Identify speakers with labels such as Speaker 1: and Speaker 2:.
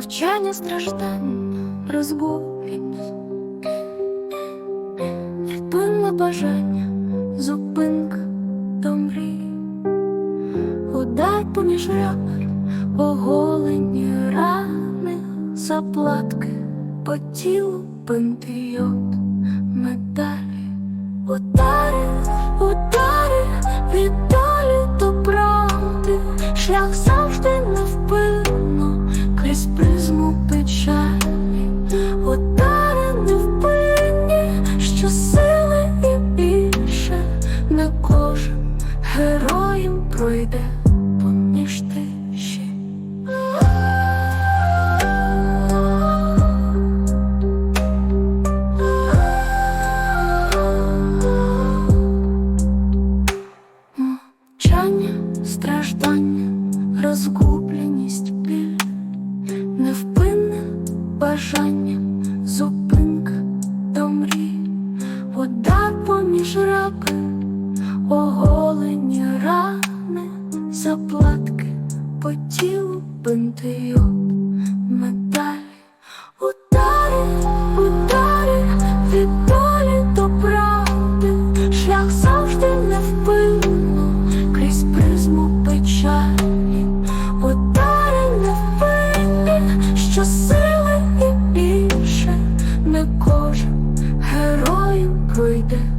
Speaker 1: Мовчання страждання, розгубленість, Відпинне бажання, зупинка до мрії, Удар поміж ребер, оголені рани, заплатки по тілу бинтийот, медалі, удари, удари від долі до правди, шлях завжди пройде поміж тиші. Мовчання, страждання, розгубленість, невпинне бажання, зупинка до мрії, вода поміж раки, по тілу бинти медаль, удари, удари, від долі до правди, шлях завжди невпинно, крізь призму печалі, удари невпинні, що сили і більше. Не кожен героєм пройде.